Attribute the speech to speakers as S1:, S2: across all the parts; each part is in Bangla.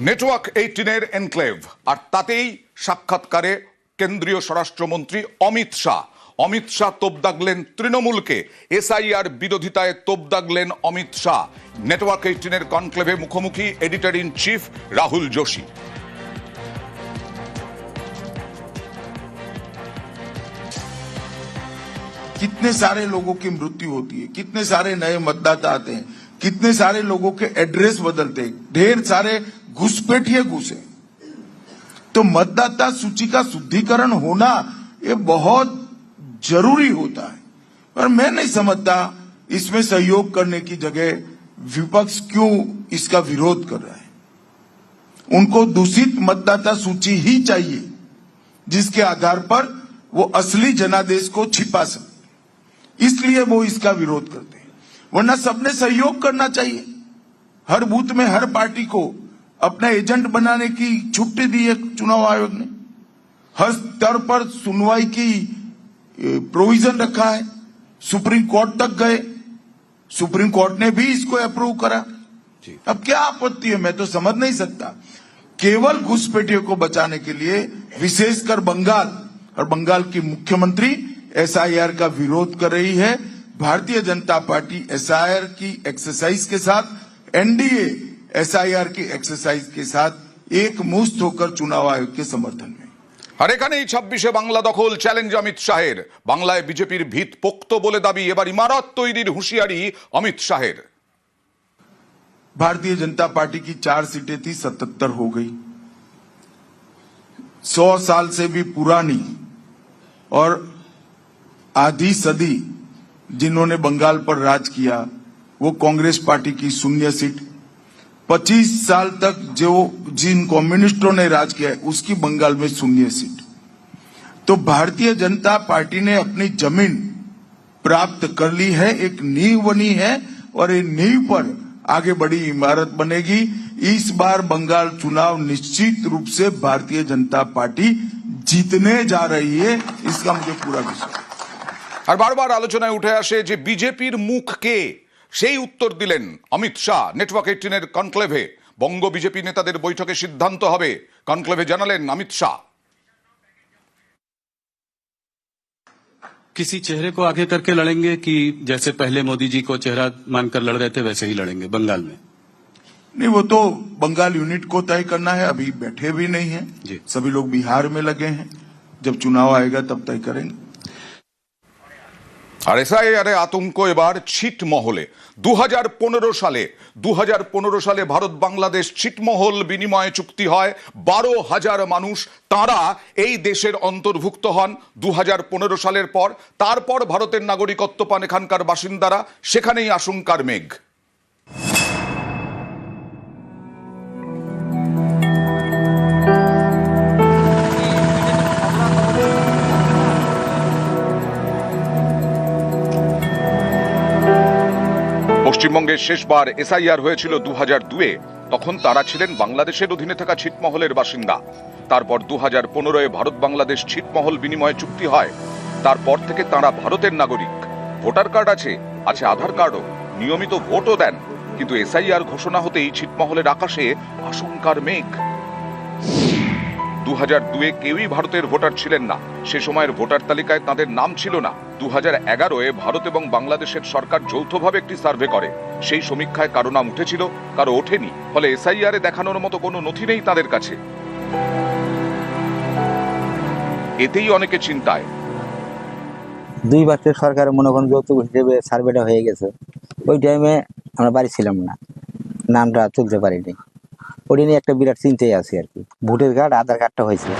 S1: নেটওয়ার্ক এইটিনের এনক্লেভ আর তাতেই সাক্ষাৎকারে কেন্দ্রীয় স্বরাষ্ট্রমন্ত্রী অমিত শাহ অমিত শাহ তোপ দাগলেন তৃণমূলকে এসআইআর বিরোধিতায় তোপ দাগলেন অমিত শাহ নেটওয়ার্ক এইটিনের কনক্লেভে মুখোমুখি editor in chief Rahul Joshi
S2: कितने सारे लोगों की मृत्यु होती है कितने सारे नए मतदाता आते हैं कितने सारे लोगों के एड्रेस बदलते हैं ढेर सारे घुसपैठिए घुसे। तो मतदाता सूची का शुद्धिकरण होना ये बहुत ज़रूरी होता है। पर मैं नहीं समझता इसमें सहयोग करने की जगह विपक्ष क्यों इसका विरोध कर रहा है। उनको दूषित मतदाता सूची ही चाहिए, जिसके आधार पर वो असली जनादेश को छिपा सके। इसलिए वो इसका विरोध करते हैं। वरना सबने सहयोग करना चाहिए। हर बूथ में हर पार्टी को अपना एजेंट बनाने की छुट्टी दी है चुनाव आयोग ने। हर स्तर पर सुनवाई की प्रोविज़न रखा है। सुप्रीम कोर्ट तक गए। सुप्रीम कोर्ट ने भी इसको अप्रूव करा। अब क्या आपत्ति है? मैं तो समझ नहीं सकता। केवल घुसपैठियों को बचाने के लिए विशेषकर बंगाल और बंगाल की मुख्यमंत्री एसआईआर का विरोध कर रही है। भारतीय जनता पार्टी एसआईआर की एक्सरसाइज के साथ एनडीए एसआईआर की एक्सरसाइज के साथ एक मुस्त होकर चुनाव आयोग के समर्थन में
S1: আর এখানেই ছাব্বিশে বাংলা দখল চ্যালেঞ্জ অমিত শাহের বাংলায় বিজেপির ভিত পোক্ত বলে দাবি এবার ইমারত তৈরির হুঁশিয়ারি অমিত শাহের
S2: भारतीय जनता पार्टी की चार सीटें थी सतहत्तर हो गई सौ साल से भी पुरानी और आधी सदी जिन्होंने बंगाल पर राज किया वो कांग्रेस पार्टी की शून्य सीट 25 साल तक जो जिन कम्युनिस्टों ने राज किया है उसकी बंगाल में शून्य सीट तो भारतीय जनता पार्टी ने अपनी जमीन प्राप्त कर ली है एक नींव बनी है और ये नींव पर आगे बड़ी इमारत बनेगी इस बार बंगाल चुनाव निश्चित रूप से भारतीय जनता पार्टी जीतने जा रही है इसका मुझे पूरा विश्वास है।
S1: আর বারবার আলোচনায় উঠে আসে যে বিজেপির মুখ কে সেই উত্তর দিলেন অমিত শাহ নেটওয়ার্ক এইটিনের কনক্লেভে বঙ্গ বিজেপি নেতাদের বৈঠকে সিদ্ধান্ত হবে কনক্লেভে জানালেন অমিত শাহ
S3: किसी चेहरे को आगे करके लड़ेंगे कि जैसे पहले मोदी जी को चेहरा मानकर लड़ रहे थे वैसे ही लड़ेंगे बंगाल में
S2: नहीं वो तो बंगाल यूनिट को तय करना है अभी बैठे भी नहीं है
S3: जी।
S2: सभी लोग बिहार में लगे हैं जब चुनाव आएगा तब तय करेंगे
S1: আর এসআইআরে আতঙ্ক এবার ছিটমহলে। দু হাজার পনেরো সালে দু হাজার পনেরো সালে ভারত বাংলাদেশ ছিটমহল বিনিময়ে চুক্তি হয়। বারো হাজার মানুষ তারা এই দেশের অন্তর্ভুক্ত হন দু হাজার পনেরো সালের পর। তারপর ভারতের নাগরিকত্ব পান এখানকার বাসিন্দারা। সেখানেই আশঙ্কার মেঘ। পশ্চিমবঙ্গের শেষবার এসআইআর হয়েছিল দু হাজার দুয়ে। তখন তারা ছিলেন বাংলাদেশের অধীনে থাকা ছিটমহলের বাসিন্দা। তারপর দু হাজার পনেরোয় ভারত বাংলাদেশ ছিটমহল বিনিময় চুক্তি হয়। তারপর থেকে তারা ভারতের নাগরিক। ভোটার কার্ড আছে আছে আধার কার্ডও। নিয়মিত ভোটও দেন। কিন্তু এসআইআর ঘোষণা হতেই ছিটমহলের আকাশে আশঙ্কার মেঘ। দু হাজার দুয়ে কেউই ভারতের ভোটার ছিলেন না। সে সময়ের ভোটার তালিকায় তাদের নাম ছিল না। দু হাজার এগারোয় ভারত এবং বাংলাদেশের সরকার যৌথভাবে একটি সার্ভে করে। সেই সমীক্ষায় কারও নাম উঠেছিল কারও ওঠেনি। ফলে এসআইআর এ দেখানোর মতো কোনো নথি নেই তাদের কাছে। এতেই অনেকে চিন্তায়।
S4: দুই বছর সরকারের মনে করেন যৌতুক হিসেবে সার্ভেটা হয়ে গেছে। ওই টাইমে আমরা বাড়ি ছিলাম না। নামটা তুলতে পারিনি। ওটা নিয়ে একটা বিরাট চিন্তায় আছি আর কি। ভোটের কার্ড আধার কার্ডটা হয়েছে।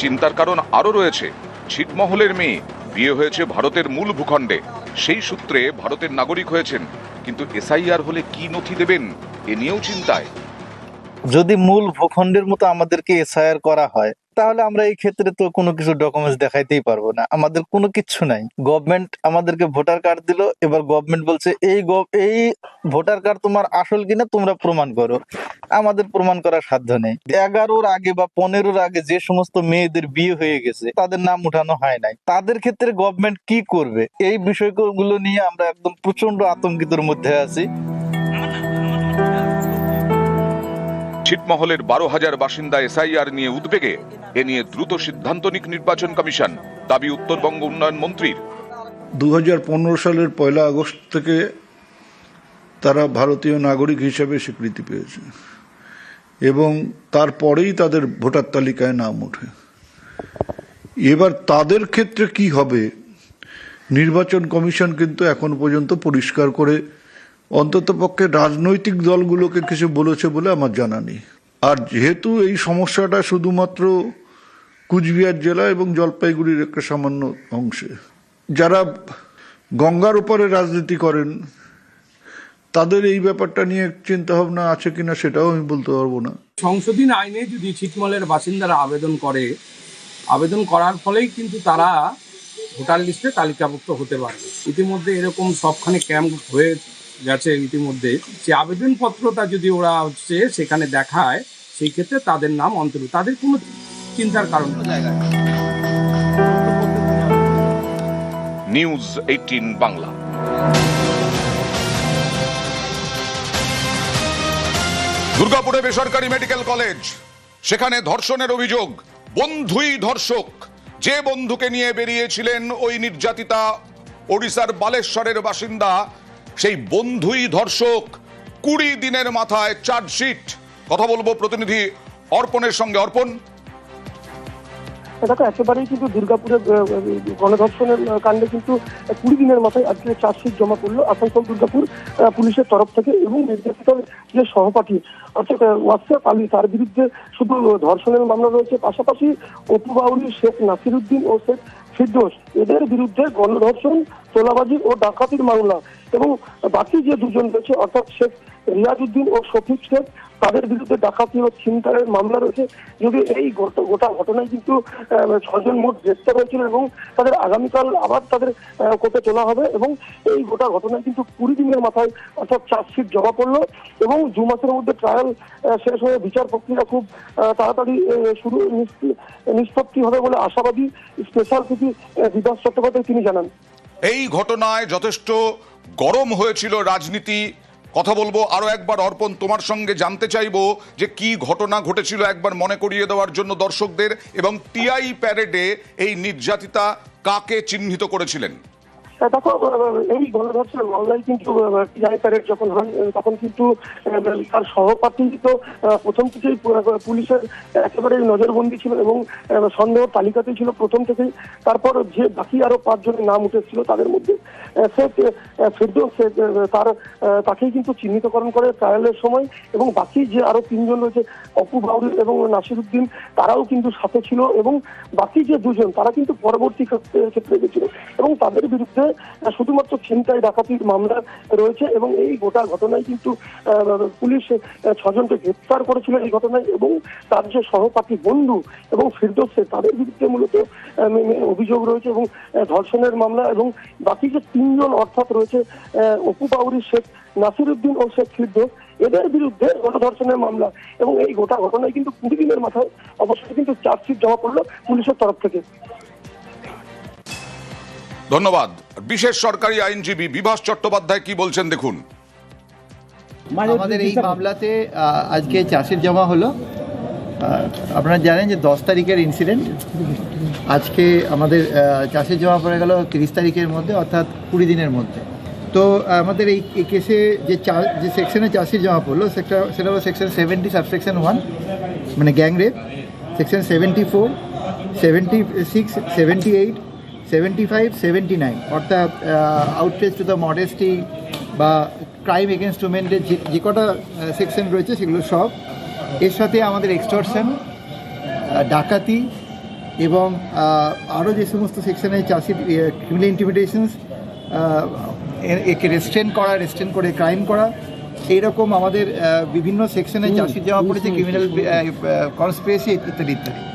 S1: চিন্তার কারণ আরও রয়েছে। ছিটমহলের মেয়ে। বিয়ে হয়েছে ভারতের মূল ভূখণ্ডে। সেই সূত্রে ভারতের নাগরিক হয়েছেন। কিন্তু এসআইআর হলে কি নথি দেবেন, এ নিয়েও চিন্তায়।
S5: যদি মূল ভূখণ্ডের মতো আমাদেরকে এসআইআর করা হয় তাহলে আমরা এই ক্ষেত্রে তো কোনো কিছু ডকুমেন্টস দেখাইতেই পারব না। আমাদের কোনো কিচ্ছু নাই। গভর্নমেন্ট আমাদেরকে ভোটার কার্ড দিল, এবার গভর্নমেন্ট বলছে, এই এই ভোটার কার্ড তোমার আসল কিনা, তোমরা প্রমাণ করো। আমাদের প্রমাণ করার সাধ্য নেই। এগারোর আগে বা পনেরোর আগে যে সমস্ত মেয়েদের বিয়ে হয়ে গেছে, তাদের নাম উঠানো হয় নাই। তাদের ক্ষেত্রে গভর্নমেন্ট কি করবে? এই বিষয়গুলো নিয়ে আমরা একদম প্রচণ্ড আতঙ্কিতর মধ্যে আছি।
S1: ছিটমহলের বারো হাজার বাসিন্দা এসআইআর নিয়ে উদ্বেগে এ নিয়ে দ্রুত সিদ্ধান্ত নিক নির্বাচন কমিশন, দাবি উত্তরবঙ্গ উন্নয়ন মন্ত্রীর।
S6: দু হাজার পনেরো সালের পয়লা আগস্ট থেকে তারা ভারতীয় নাগরিক হিসেবে স্বীকৃতি পেয়েছে এবং তারপরেই তাদের ভোটার তালিকায় নাম ওঠে। এবার তাদের ক্ষেত্রে কি হবে, নির্বাচন কমিশন কিন্তু এখন পর্যন্ত পরিষ্কার করে অন্ততপক্ষে রাজনৈতিক দলগুলোকে কিছু বলেছে বলে আমার জানা নেই। আর যেহেতু এই সমস্যাটা শুধুমাত্র কুচবিহার জেলা এবং জলপাইগুড়ির একটা সামান্য অংশে। যারা গঙ্গার উপরে রাজনীতি করেন, তাদের এই ব্যাপারটা নিয়ে চিন্তা ভাবনা আছে কিনা সেটাও আমি বলতে পারব না।
S7: সংশোধন আইনে যদি ছিটমলের বাসিন্দারা আবেদন করে, আবেদন করার ফলেই কিন্তু তারা ভোটার লিস্টে তালিকাভুক্ত হতে পারবে ইতিমধ্যে এরকম সবখানে ক্যাম্প হয়ে গেছে ইতিমধ্যে। যে আবেদনপত্রটা যদি ওরা হচ্ছে সেখানে দেখায়, সেই ক্ষেত্রে তাদের নাম অন্তর্ভুক্ত। তাদের কোনো চিন্তার কারণ।
S1: News eighteen Bangla. দুর্গাপুরে বেসরকারি মেডিকেল কলেজ, সেখানে ধর্ষণের অভিযোগ। বন্ধুই ধর্ষক। যে বন্ধুকে নিয়ে বেরিয়েছিলেন ওই নির্যাতিতা ওড়িশার বালেশ্বরের বাসিন্দা, সেই বন্ধুই ধর্ষক। কুড়ি দিনের মাথায় চার্জশিট। কথা বলব প্রতিনিধি অর্পণের সঙ্গে। অর্পণ
S8: দেখো একেবারেই কিন্তু দুর্গাপুরে আহ, গণধর্ষণের কাণ্ডে কিন্তু কুড়ি দিনের মাথায় আজকে চার্জশিট জমা করল আসানসোল দুর্গাপুর পুলিশের তরফ থেকে এবং নির্যাতিতার যে সহপাঠী অর্থাৎ আহ, আলী তার বিরুদ্ধে শুধু ধর্ষণের মামলা রয়েছে। পাশাপাশি অপু বাউরি শেখ নাসিরুদ্দিন ও শেখ ফিরদোস এদের বিরুদ্ধে গণধর্ষণ তোলাবাজি ও ডাকাতির মামলা এবং বাকি যে দুজন রয়েছে অর্থাৎ শেখ রিয়াজউদ্দিন ও শফিক শেখ তাদের বিরুদ্ধে ডাকাতি ও ছিনতাইয়ের মামলা রয়েছে। যদি এই গোটা ঘটনায় কিন্তু ছজন মোট গ্রেপ্তার হয়েছিল এবং তাদের আগামীকাল আবার তাদের কোর্টে তোলা হবে এবং এই গোটা ঘটনায় কিন্তু কুড়ি দিনের মাথায় অর্থাৎ চার্জশিট জমা পড়ল এবং দু মাসের মধ্যে ট্রায়াল শেষ হয়ে বিচার প্রক্রিয়া খুব তাড়াতাড়ি শুরু নিষ্পত্তি হবে বলে আশাবাদী স্পেশাল সিপি বিকাশ চট্টোপাধ্যায় তিনি জানান।
S1: এই ঘটনায় যথেষ্ট গরম হয়েছিল রাজনীতি কথা বলব আরও একবার অর্পণ তোমার সঙ্গে জানতে চাইব যে কি ঘটনা ঘটেছিল একবার মনে করিয়ে দেওয়ার জন্য দর্শকদের এবং টিআই প্যারেডে এই নির্যাতিতা কাকে চিহ্নিত করেছিলেন?
S8: দেখো এই গণধর্ষণের মামলায় কিন্তু টিআই প্যারেড যখন হয় তখন কিন্তু তার সহপাঠী তো প্রথম থেকেই পুলিশের একেবারে নজরবন্দি ছিল এবং সন্দেহ তালিকাতেই ছিল প্রথম থেকেই। তারপর যে বাকি আরও পাঁচজনের নাম উঠেছিল তাদের মধ্যে আহ, ফিরদৌস শেখ, তার তাকেই কিন্তু চিহ্নিতকরণ করে ট্রায়ালের সময় এবং বাকি যে আরও তিনজন রয়েছে অপু বাউল এবং নাসিরুদ্দিন তারাও কিন্তু সাথে ছিল এবং বাকি যে দুজন তারা কিন্তু পরবর্তী ক্ষেত্রে গেছিল এবং তাদের বিরুদ্ধে শুধুমাত্র ছিনতাই, ডাকাতির মামলা রয়েছে এবং এই গোটা ঘটনায় কিন্তু পুলিশ ছজনকে গ্রেপ্তার করেছিল এই ঘটনায় এবং তার যে সহপাঠী বন্ধু এবং ফিরদোস, তাদের বিরুদ্ধে মূলত অভিযোগ রয়েছে এবং ধর্ষণের মামলা এবং বাকি যে তিনজন অর্থাৎ রয়েছে অপু বাউরি, শেখ নাসিরুদ্দিন ও শেখ ফিরদোস, এদের বিরুদ্ধে গণধর্ষণের মামলা এবং এই গোটা ঘটনায় কিন্তু কুড়ি দিনের মাথায় অবশ্যই কিন্তু চার্জশিট জমা করল পুলিশের তরফ থেকে।
S1: ধন্যবাদ। বিশেষ সরকারি আইনজীবী বিভাস চট্টোপাধ্যায় কি বলছেন দেখুন।
S9: আমাদের এই মামলাতে আজকে চাষের জমা হলো। আপনারা জানেন যে দশ তারিখের ইনসিডেন্ট আজকে আমাদের চাষের জমা পড়ে গেল তিরিশ তারিখের মধ্যে অর্থাৎ কুড়ি দিনের মধ্যে। তো আমাদের এই কেসে যে চা- যে সেকশনে চাষির জমা পড়ল সেটা সেটা হলো সেকশন সেভেন্টি সাবসেকশন ওয়ান মানে gang rape section seventy four seventy six seventy eight seventy five seventy nine অর্থাৎ আউটরেজ টু দ্য মডেস্টি বা ক্রাইম এগেনস্ট উমেনের যে কটা সেকশন রয়েছে সেগুলো সব। এর সাথে আমাদের এক্সটর্শন ডাকাতি এবং আরও যে সমস্ত সেকশনে চাষির ক্রিমিনাল ইন্টিমিডেশনস একে রেস্ট্রেন করা রেস্ট্রেন করে ক্রাইম করা এইরকম আমাদের বিভিন্ন সেকশনে চাষির জমা পড়েছে ক্রিমিনাল কনস্পিরেসি ইত্যাদি ইত্যাদি।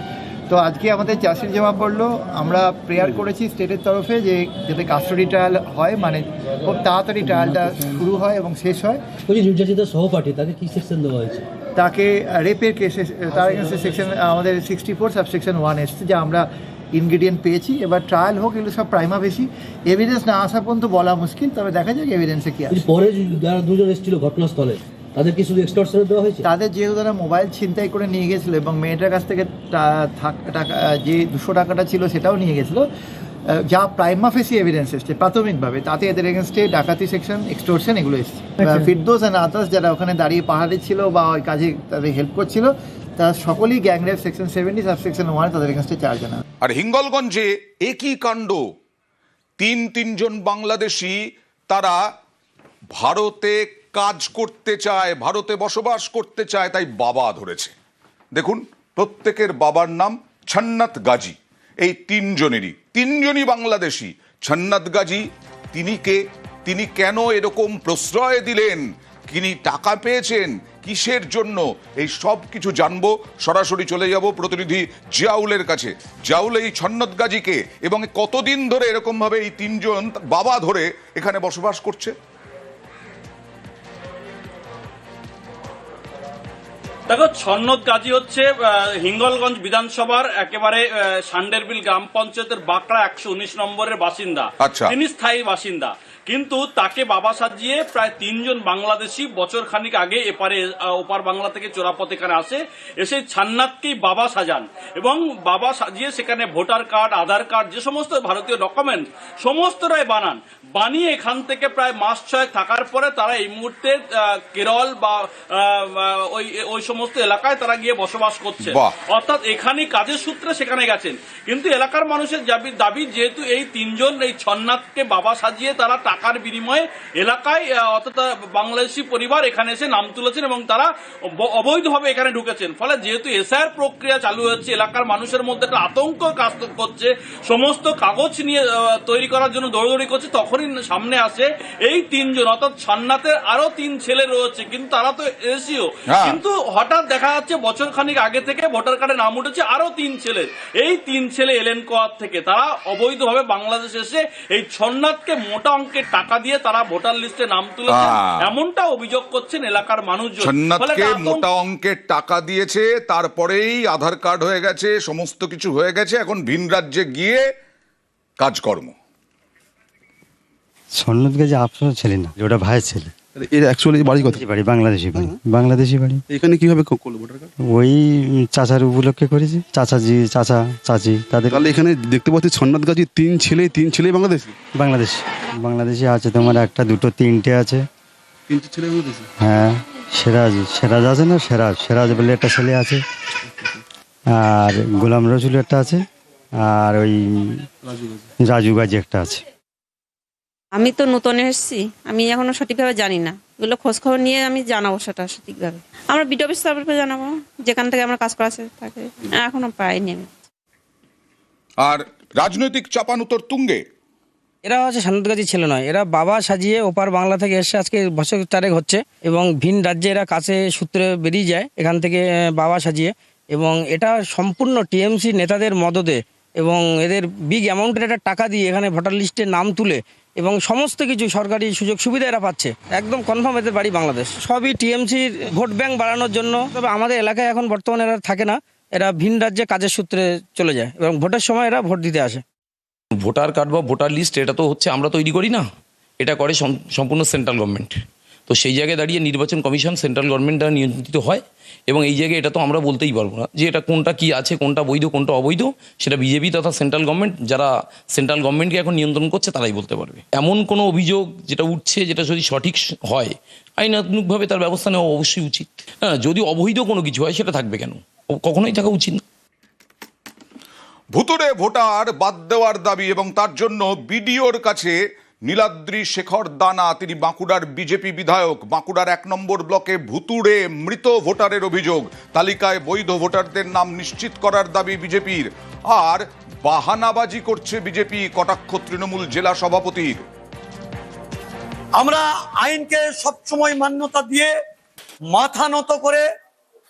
S9: তো আজকে আমাদের চাষির জমা পড়ল। আমরা প্রেয়ার করেছি স্টেটের তরফে যে যাতে কাস্টডি ট্রায়াল হয় মানে খুব তাড়াতাড়ি ট্রায়ালটা শুরু হয় এবং শেষ হয়।
S10: ওই নির্যাতিত সহপাঠী তাকে কি সেকশন দেওয়া হয়েছে?
S9: তাকে রেপের কেসে তার এগেন্সে সেকশন আমাদের সিক্সটি ফোর সাবসেকশন ওয়ান এসছে যা আমরা ইনগ্রিডিয়েন্ট পেয়েছি। এবার ট্রায়াল হোক এগুলো সব প্রাইমা বেশি। এভিডেন্স না আসা পর্যন্ত বলা মুশকিল তবে দেখা যাক এভিডেন্সে কি আছে
S10: পরে যারা দুজন এসেছিল ঘটনাস্থলে তাদের কি শুধু এক্সটর্শন দেওয়া হয়েছে?
S9: তাদের যেহেতু তারা মোবাইল ছিনতাই করে নিয়ে গেছিল এবং মেয়েটার কাছ থেকে টাকা যে দুশো টাকাটা ছিল সেটাও নিয়ে গেছিল যা প্রাইমা ফেসি এভিডেন্স এসছে প্রাথমিকভাবে। তাতে এদের এগেনস্টে ডাকাতি সেকশন এক্সটোরশন এগুলো এসছে। ফিরদোস অ্যান্ড আদার্স যারা ওখানে দাঁড়িয়ে পাহাড়ে ছিল বা ওই কাজে তাদের হেল্প করছিল তারা সকলেই gang rape section seventy subsection one তাদের এগেনস্টে চার্জ আনা
S1: আর হিঙ্গলগঞ্জে একই কাণ্ড। তিন তিনজন বাংলাদেশি তারা ভারতে কাজ করতে চায়, ভারতে বসবাস করতে চায়, তাই বাবা ধরেছে। দেখুন, প্রত্যেকের বাবার নাম ছান্নাত গাজী। এই তিনজনেরই, তিনজনই বাংলাদেশি। ছান্নাত গাজী, তিনি কে, তিনি কেন এরকম প্রশ্রয় দিলেন? তিনি টাকা পেয়েছেন? কিসের জন্য? এই সব কিছু জানব। সরাসরি চলে যাব প্রতিনিধি জিয়াউলের কাছে। জিয়াউল, এই ছন্নত গাজীকে এবং কতদিন ধরে এরকমভাবে এই তিনজন বাবা ধরে এখানে বসবাস করছে?
S11: দেখো ছন্নদ গাজী হচ্ছে হিঙ্গলগঞ্জ বিধানসভার একেবারে সান্ডেরবিল গ্রাম পঞ্চায়েতের বাঁকড়া একশো উনিশ নম্বরের বাসিন্দা
S1: আচ্ছা।
S11: তিনি স্থায়ী বাসিন্দা কিন্তু তাকে বাবা সাজিয়ে প্রায় তিনজন বাংলাদেশি বছর খানিক আগে এপারে ওপার বাংলা থেকে চোরাপথ এখানে আসে এসে ছান্নাতকেই বাবা সাজান। এবং বাবা সাজিয়ে সেখানে ভোটার কার্ড আধার কার্ড যে সমস্ত ভারতীয় ডকুমেন্ট সমস্তটাই বানান। বানিয়ে এখান থেকে প্রায় মাস ছয় থাকার পরে তারা এই মুহূর্তে কেরল বা ওই ওই সমস্ত এলাকায় তারা গিয়ে বসবাস করছে। অর্থাৎ এখানে কাজের সূত্রে সেখানে গেছেন। কিন্তু এলাকার মানুষের দাবি দাবি যেহেতু এই তিনজন এই ছন্নাথকে বাবা সাজিয়ে তারা টাকার বিনিময়ে এলাকায় অর্থাৎ বাংলাদেশি পরিবার এখানে এসে নাম তুলেছেন এবং তারা অবৈধভাবে এখানে ঢুকেছেন। ফলে যেহেতু এসআইআর প্রক্রিয়া চালু হচ্ছে এলাকার মানুষের মধ্যে একটা আতঙ্ক কাজ করছে সমস্ত কাগজ নিয়ে তৈরি করার জন্য দৌড়দৌড়ি করছে তখনই সামনে আসে এই তিনজন। অর্থাৎ ছান্নাতের আরও তিন ছেলে রয়েছে কিন্তু তারা তো এসিও।
S1: হ্যাঁ।
S11: কিন্তু হঠাৎ দেখা যাচ্ছে বছর খানিক আগে থেকে ভোটার কার্ডে নাম উঠেছে আরও তিন ছেলে। এই তিন ছেলে এলেন কোয়ার থেকে? তারা অবৈধভাবে বাংলাদেশ এসে এই ছন্নাথকে মোটা অঙ্কের টাকা দিয়ে তারা ভোটার লিস্টে নাম তুলেছে এমনটা অভিযোগ করছেন এলাকার মানুষজন।
S1: মোটা অঙ্কের টাকা দিয়েছে তারপরেই আধার কার্ড হয়ে গেছে সমস্ত কিছু হয়ে গেছে এখন ভিন রাজ্যে গিয়ে কাজকর্ম।
S12: সন্ন্যত যে আপনার ছেলে না ওটা ভাইয়ের ছেলে।
S3: এর অ্যাকচুয়ালি বাড়ি কথা
S12: বাড়ি বাংলাদেশি বাড়ি। বাংলাদেশি বাড়ি।
S3: এখানে কীভাবে করল ভোটার কার্ড
S12: ওই চাচার উপলক্ষে করেছে। চাচাজি চাচা চাচি তাদের
S3: তাহলে এখানে দেখতে পাচ্ছি ছন্নাথ গাজী তিন ছেলে তিন ছেলে বাংলাদেশি?
S12: বাংলাদেশ। বাংলাদেশি আছে তোমার একটা দুটো তিনটে আছে।
S3: তিন ছেলে বাংলাদেশি?
S12: হ্যাঁ সিরাজ সিরাজ আছে না? সিরাজ সিরাজ বলে একটা ছেলে আছে। আর গোলাম রসুল একটা আছে। আর ওই
S3: রাজু গাজী
S12: একটা আছে।
S13: আমি তো নতুন এসেছি আমি এখনও সঠিকভাবে জানি না। এগুলো খোঁজখবর নিয়ে আমি জানাব সেটা সঠিকভাবে। আমরা বিডিও অফিস তরফে জানাব যেখান থেকে আমরা কাজ করা আছে তাকে। এখনও পাইনি আমি।
S1: আর রাজনৈতিক চাপানুতর তুঙ্গে।
S14: এরা হচ্ছে সান্তাগাছি ছেলে নয় এরা বাবা সাজিয়ে ওপার বাংলা থেকে এসে আজকে বছর চারেক হচ্ছে এবং ভিন রাজ্যে এরা কাছে সূত্রে বেরিয়ে যায় এখান থেকে বাবা সাজিয়ে। এবং এটা সম্পূর্ণ টিএমসি নেতাদের মদদে এবং এদের বিগ অ্যামাউন্টের একটা টাকা দিয়ে এখানে ভোটার লিস্টে নাম তুলে এবং সমস্ত কিছু সরকারি সুযোগ সুবিধা এরা পাচ্ছে। একদম কনফার্ম এদের বাড়ি বাংলাদেশ। সবই টিএমসির ভোট ব্যাংক বাড়ানোর জন্য। তবে আমাদের এলাকায় এখন বর্তমানে এরা থাকে না। এরা ভিন রাজ্যে কাজের সূত্রে চলে যায় এবং ভোটের সময় এরা ভোট দিতে আসে।
S15: ভোটার কার্ড বা ভোটার লিস্ট এটা তো হচ্ছে আমরা তৈরি করি না। এটা করে সম্পূর্ণ সেন্ট্রাল গভর্নমেন্ট তো সেই জায়গায় দাঁড়িয়ে নির্বাচন কমিশন সেন্ট্রাল গভর্নমেন্ট দ্বারা নিয়ন্ত্রিত হয়। এবং এই জায়গায় এটা তো আমরা বলতেই পারব না যে এটা কোনটা কি আছে, কোনটা বৈধ, কোনটা অবৈধ, সেটা বিজেপি তথা সেন্ট্রাল গভর্নমেন্ট যারা সেন্ট্রাল গভর্নমেন্টকে এখন নিয়ন্ত্রণ করছে তারাই বলতে পারবে। এমন কোনো অভিযোগ যেটা উঠছে, যেটা যদি সঠিক হয়, আইনাত্মকভাবে তার ব্যবস্থা নেওয়া অবশ্যই উচিত। না যদি অবৈধ কোনো কিছু হয়, সেটা থাকবে কেন? কখনোই থাকা উচিত না।
S1: ভুতুরে ভোটার বাদ দেওয়ার দাবি এবং তার জন্য বিডিওর কাছে নীলাদ্রি শেখর দানা, তিনি বাঁকুড়ার বিজেপি বিধায়ক। বাঁকুড়ার এক নম্বর ব্লকে ভুতুড়ে মৃত ভোটারের অভিযোগ। তালিকায় বৈধ ভোটারদের নাম নিশ্চিত করার দাবি বিজেপির। আর বাহানাবাজি করছে বিজেপি কটাক্ষ তৃণমূল জেলা সভাপতির।
S16: আমরা আইনকে সবসময় মান্যতা দিয়ে মাথা নত করে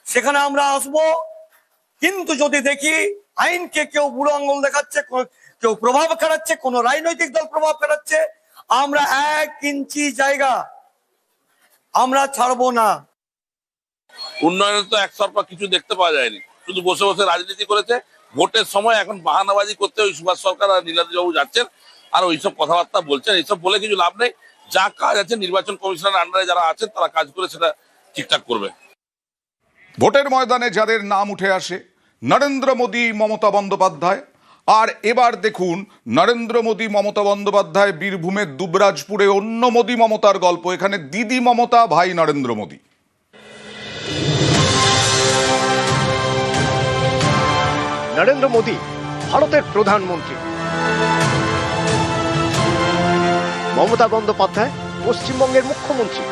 S16: সেখানে আমরা আসব। কিন্তু যদি দেখি আইনকে কেউ বুড়ো আঙ্গুল দেখাচ্ছে, কেউ প্রভাব খাটাচ্ছে কোন রাজনৈতিক দল প্রভাব খাটাচ্ছে আমরা এক ইঞ্চি জায়গা। আমরা ছাড়বো না।
S17: উন্নয়নের তো একতরফা কিছু দেখতে পাওয়া যায়নি। শুধু বসে বসে রাজনীতি করেছে। ভোটের সময় এখন বাহানাবাজি করতে ওই সুভাষ সরকার আর নীলাদ্রিবাবু যাচ্ছেন আর ওইসব কথাবার্তা বলছেন। এইসব বলে কিছু লাভ নেই। যা কাজ আছে নির্বাচন কমিশনের আন্ডারে যারা আছেন তারা কাজ করে সেটা ঠিকঠাক করবে।
S1: ভোটের ময়দানে যাদের নাম উঠে আসে নরেন্দ্র মোদী মমতা বন্দ্যোপাধ্যায় আর এবার দেখুন, নরেন্দ্র মোদী মমতা বন্দ্যোপাধ্যায় বীরভূমের দুবরাজপুরে অন্য মোদী মমতার গল্প, এখানে দিদি মমতা, ভাই নরেন্দ্র মোদী।
S18: নরেন্দ্র মোদী ভারতের প্রধানমন্ত্রী। মমতা বন্দ্যোপাধ্যায় পশ্চিমবঙ্গের মুখ্যমন্ত্রী।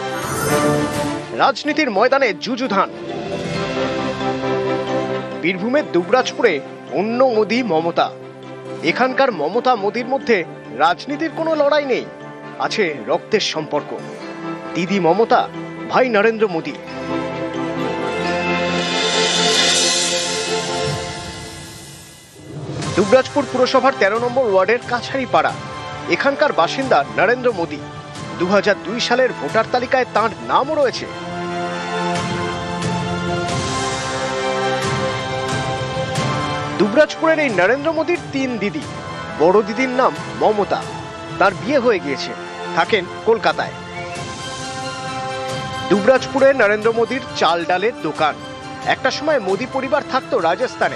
S18: রাজনীতির ময়দানে যুযুধান। বীরভূমের দুবরাজপুরে অন্য মোদী মমতা। এখানকার মমতা মোদীর মধ্যে রাজনীতির কোনো লড়াই নেই, আছে রক্তের সম্পর্ক। দিদি মমতা, ভাই নরেন্দ্র মোদী। দুবরাজপুর পুরসভার তেরো নম্বর ওয়ার্ডের কাছারি পাড়া এখানকার বাসিন্দা নরেন্দ্র মোদী। দু হাজার দুই সালের ভোটার তালিকায় তাঁর নামও রয়েছে। দুবরাজপুরের এই নরেন্দ্র মোদীর তিন দিদি। বড় দিদির নাম মমতা। তার বিয়ে হয়ে গিয়েছে। থাকেন কলকাতায়। দুবরাজপুরে নরেন্দ্র মোদীর চাল ডালের দোকান। একটা সময় মোদী পরিবার থাকতো রাজস্থানে।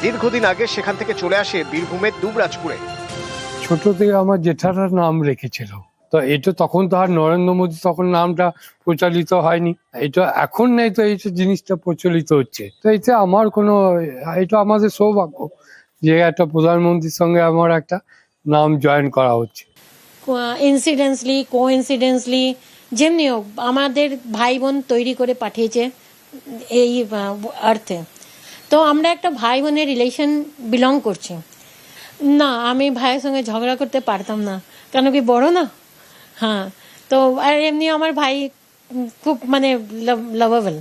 S18: দীর্ঘদিন আগে সেখান থেকে চলে আসে বীরভূমের দুবরাজপুরে।
S19: ছোট থেকে আমার জেঠাটার নাম রেখেছিল। তো এটা তখন তো আর নরেন্দ্র মোদী তখন নামটা প্রচলিত হয়নি। এটা এখন নেই তো এই জিনিসটা প্রচলিত হচ্ছে। তো এতে আমার কোনো এটা আমাদের সৌভাগ্য যে একটা প্রধানমন্ত্রীর সঙ্গে আমার একটা নাম জয়েন করা হচ্ছে।
S20: ইনসিডেন্সলি কোইন্সিডেন্সলি যেমনি হোক, আমাদের ভাই বোন তৈরি করে পাঠিয়েছে এই অর্থে তো আমরা একটা ভাই বোনের রিলেশন বিলং করছি। না, আমি ভাইয়ের সঙ্গে ঝগড়া করতে পারতাম না। কেন কি বড় না? হ্যাঁ তো আর এমনি আমার ভাই খুব মানে লাভেবল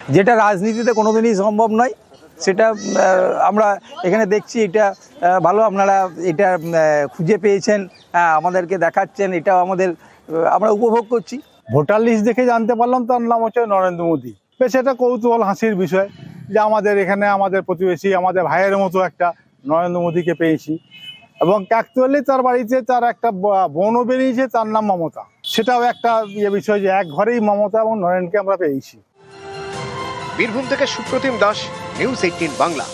S21: যেটা রাজনীতিতে কোনোদিনই সম্ভব নয় সেটা আমরা এখানে দেখছি এটা ভালো আপনারা এটা খুঁজে পেয়েছেন হ্যাঁ, আমাদেরকে দেখাচ্ছেন এটাও আমাদের আমরা উপভোগ করছি।
S22: ভোটার লিস্ট দেখে জানতে পারলাম তার নাম হচ্ছে নরেন্দ্র মোদী। বেশ এটা কৌতূহল হাসির বিষয় যে আমাদের এখানে আমাদের প্রতিবেশী আমাদের ভাইয়ের মতো একটা নরেন্দ্র মোদীকে পেয়েছি। এবং অ্যাকচুয়ালি তার বাড়িতে তার একটা বোনও বেরিয়েছে, তার নাম মমতা। সেটাও একটা ইয়ে বিষয় যে এক ঘরেই মমতা এবং নরেনকে আমরা পেয়েছি।
S18: বীরভূম থেকে সুপ্রতিম দাস নিউজ এইটিন বাংলা।